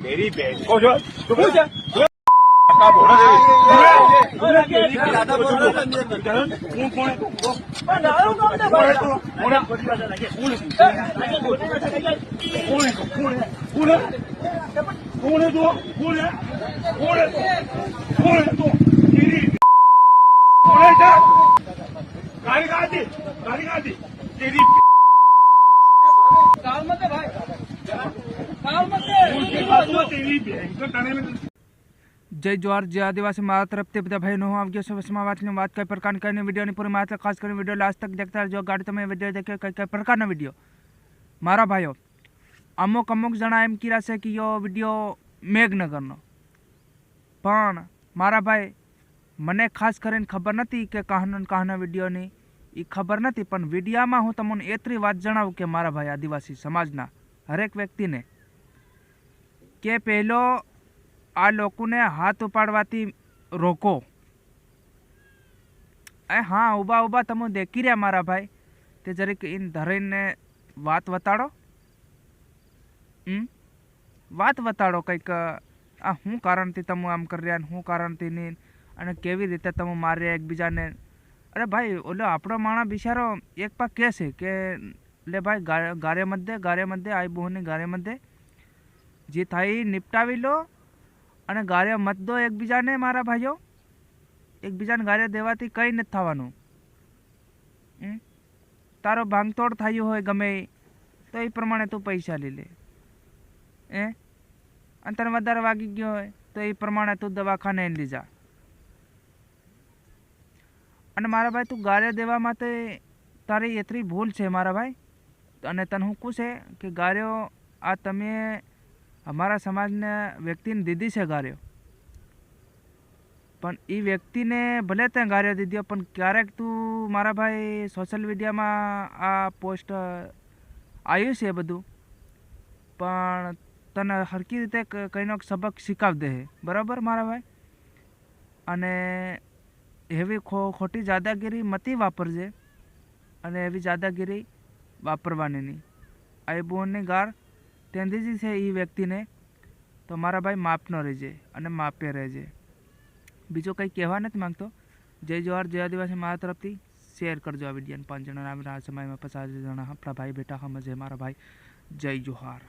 મેરી બેન કહો છો તું કોણ છે? ગાડી કાઢી ગાડી કાઢી તેરી તેરી બેન તો તને જય જોહાર જય આદિવાસી મારા તરફથી બધા ભાઈનો હું આવી ગયો છું વાતની વાત કઈ પ્રકારની કરીને વિડીયોની પૂરી માત્ર ખાસ કરીને વીડિયો લાસ્ટ તક દેખતા રહેજો. ગાડી તમે વીડિયો દેખ્યો કઈ કઈ પ્રકારનો વીડિયો? મારા ભાઈઓ, અમુક અમુક જણા એમ કીરા છે કે યો વીડિયો મેઘનગરનો. પણ મારા ભાઈ, મને ખાસ કરીને ખબર નથી કે કાહનો કાહનો વિડીયોની. એ ખબર નથી, પણ વિડીયામાં હું તમને એતરી વાત જણાવું કે મારા ભાઈ આદિવાસી સમાજના હરેક વ્યક્તિને કે પહેલો આ લોકોને હાથ ઉપાડવાથી રોકો. એ હા ઊભા ઊભા તમે દેખી રહ્યા મારા ભાઈ. તે જરીક ઇન ધરીને વાત વતાડો. હમ? વાત વતાડો કંઈક, આ શું કારણથી તમે આમ કરી રહ્યા શું કારણથી નહીં અને કેવી રીતે તમે માર્યા એકબીજાને? અરે ભાઈ, ઓલો આપણો માણસ બિચારો એક પા કહે કે, લે ભાઈ ગારે મધ્ય ગારે મધ્ય, આઈ બહુની ગારે મધ્ય. જે થાય ઈ નિપટાવી લો અને ગારે મત દો એકબીજાને, મારા ભાઈઓ. એકબીજાને ગારે દેવાથી કંઈ નથી થવાનું? તારો ભાંગતોડ થયું હોય ગમે તો એ પ્રમાણે તું પૈસા લઈ લે. એ અને તને વધારે વાગી ગયો હોય, તો એ પ્રમાણે તું દવાખાને લઈ જા. અને મારા ભાઈ, તું ગારે દેવા માટે તારી એટલી ભૂલ છે, મારા ભાઈ. અને તને હું કહું છે કે ગાર્યો આ તમે અમારા સમાજને વ્યક્તિને દીધી છે ગાર્યો. પણ એ વ્યક્તિને ભલે તે ગાર્યો દીધો પણ ક્યારેક તું મારા ભાઈ સોશિયલ મીડિયામાં આ પોસ્ટ આવ્યું છે બધું. પણ તને હરકી રીતે કંઈનો સબક શીખવી દે બરાબર મારા ભાઈ? અને એવી ખો, ખોટી જાદાગીરી મતી વાપરજે. અને એવી જાદાગીરી વાપરવાની નહીં. આઈ બોનની ગાર તેંદીજી છે એ વ્યક્તિને, તો મારા ભાઈ માપનો રહેજે અને માપે રહેજે. બીજો કંઈ કહેવા નથી માંગતો. જય જોહાર જય આદિવાસી મારા તરફથી શેર કરજો આ વિડીયોને. પાંચ જણા આ સમયમાં પચાસ જણા આપણા ભાઈ બેટા છે મારા ભાઈ, જય જોહાર